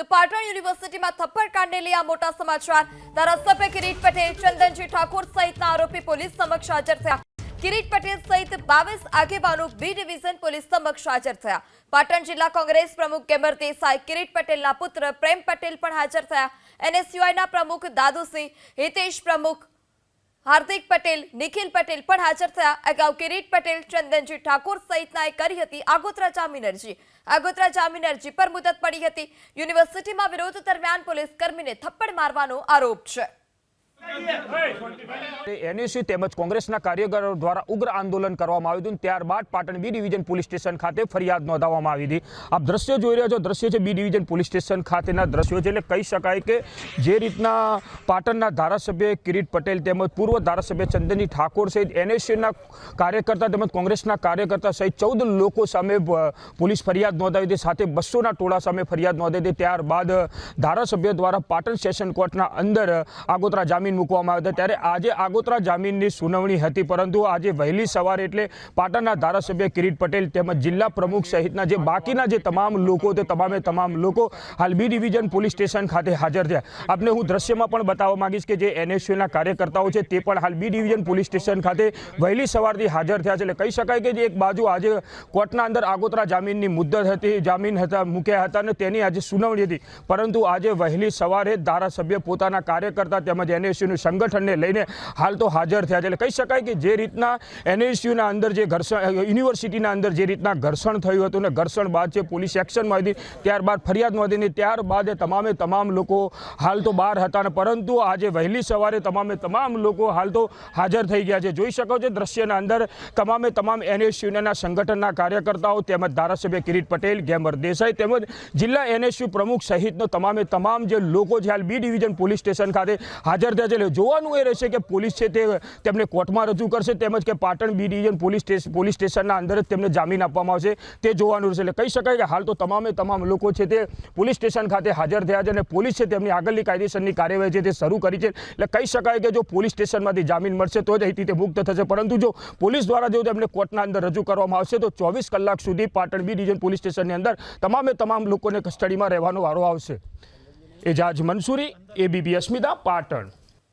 તો પાટણ યુનિવર્સિટીમાં થપ્પડકાંડને લઈ આ મોટા સમાચાર. ધારાસભ્ય કિરીટ પટેલ, ચંદનજી ઠાકોર સહિતના આરોપી પોલીસ સમક્ષ હાજર થયા. કિરીટ પટેલ સહિત બાવીસ આગેવાનો બી ડિવિઝન પોલીસ સમક્ષ હાજર થયા. પાટણ જિલ્લા કોંગ્રેસ પ્રમુખ કેમર દેસાઈ કિરીટ પટેલના પુત્ર પ્રેમ પટેલ પણ હાજર થયા. એનએસયુઆઈના પ્રમુખ દાદુસિંહ, હિતેશ પ્રમુખ હાર્દિક પટેલ, નિખિલ પટેલ પણ હાજર થયા. અગાઉ કિરીટ પટેલ, ચંદનજી ઠાકોર સહિતનાએ કરી હતી આગોતરા જામીન અરજી આગોતરા જામીન અરજી પર મુદત પડી હતી. યુનિવર્સિટીમાં વિરોધ દરમિયાન પોલીસ કર્મીને થપ્પડ મારવાનો આરોપ છે. એનએસયુ તેમજ કોંગ્રેસના કાર્યકરો દ્વારા ઉગ્ર આંદોલન કરવામાં આવ્યું હતું. ત્યારબાદ Patan B division police station ખાતે ફરિયાદ નોંધાવવામાં આવી હતી. આપ દ્રશ્યો જોઈ રહ્યા છો. દ્રશ્યો છે બી ડિવિઝન પોલીસ સ્ટેશન ખાતેના દ્રશ્યો છે. એટલે કહી શકાય કે જે રીતના પાટણના ધારાસભ્ય કિરીટ પટેલ તેમજ પૂર્વ ધારાસભ્ય ચંદનજી ઠાકોર સહિત એનએસયુના કાર્યકર્તા તેમજ કોંગ્રેસના કાર્યકર્તા સહિત ચૌદ લોકો સામે પોલીસ ફરિયાદ નોંધાવી હતી. સાથે બસોના ટોળા સામે ફરિયાદ નોંધાવી હતી. ત્યારબાદ ધારાસભ્ય દ્વારા પાટણ સેશન કોર્ટના અંદર આગોતરા જામીન મૂકવામાં આવ્યા ત્યારે આજે આગોતરા જામીનની સુનાવણી હતી, પરંતુ આજે વહેલી સવારે એટલે પાટણના ધારાસભ્ય કિરીટ પટેલ તેમજ જિલ્લા પ્રમુખ સહિતના જે બાકીના જે તમામ લોકો તે તમામે તમામ લોકો હાલ બી ડિવિઝન પોલીસ સ્ટેશન ખાતે હાજર થયા આપને હું દ્રશ્યમાં પણ બતાવવા માંગીશ કે જે એનએસયુના કાર્યકર્તાઓ છે તે પણ હાલ બી ડિવિઝન પોલીસ સ્ટેશન ખાતે વહેલી સવારથી હાજર થયા છે. એટલે કહી શકાય કે જે એક બાજુ આજે કોર્ટના અંદર આગોતરા જામીનની મુદ્દત હતી, જામીન હતા, મૂક્યા હતા અને તેની આજે સુનાવણી હતી. પરંતુ આજે વહેલી સવારે ધારાસભ્ય પોતાના કાર્યકર્તા તેમજ એનએસયુનું સંગઠનને લઈને હાલ તો હાજર થયા છે. એટલે કહી શકાય કે જે રીતના એનએસયુના અંદર જે ઘર્ષણ યુનિવર્સિટીના અંદર જે રીતના ઘર્ષણ થયું હતું ને ઘર્ષણ બાદ છે પોલીસ એક્શનમાં હતી, ત્યારબાદ ફરિયાદ નોંધીને ત્યારબાદ તમામે તમામ લોકો હાલ તો બહાર હતા ને પરંતુ આજે વહેલી સવારે તમામે તમામ લોકો હાલ તો હાજર થઈ ગયા છે. જોઈ શકો છો દ્રશ્યના અંદર તમામે તમામ એનએસયુના સંગઠનના કાર્યકર્તાઓ તેમજ ધારાસભ્ય કિરીટ પટેલ, ગેમર દેસાઈ તેમજ જિલ્લા એનએસયુ પ્રમુખ સહિતનો તમામે તમામ જે લોકો છે, હાલ બી ડિવિઝન પોલીસ સ્ટેશન ખાતે હાજર થયા છે. એટલે જોવાનું એ રહેશે કે પોલીસ છે તે તેમને કોર્ટમાં રજૂ કરશે તેમજ કે Patan B division police station police સ્ટેશનના અંદર જ તેમને જામીન આપવામાં આવશે. તે જોવાનું રહેશે એટલે કહી શકાય કે હાલ તો તમામે તમામ લોકો છે તે પોલીસ સ્ટેશન ખાતે હાજર થયા છે અને પોલીસ છે તેમની આગળની કાયદેસરની કાર્યવાહી છે તે શરૂ કરી છે. એટલે કહી શકાય કે જો પોલીસ સ્ટેશનમાંથી જામીન મળશે તો જ અહીંથી તે મુક્ત થશે. પરંતુ જો પોલીસ દ્વારા જો તેમને કોર્ટના અંદર રજૂ કરવામાં આવશે તો ચોવીસ કલાક સુધી પાટણ બી ડિવિઝન પોલીસ સ્ટેશનની અંદર તમામે તમામ લોકોને કસ્ટડીમાં રહેવાનો વારો આવશે. એજાજ મંસૂરી, એબીપી અસ્મિતા, પાટણ.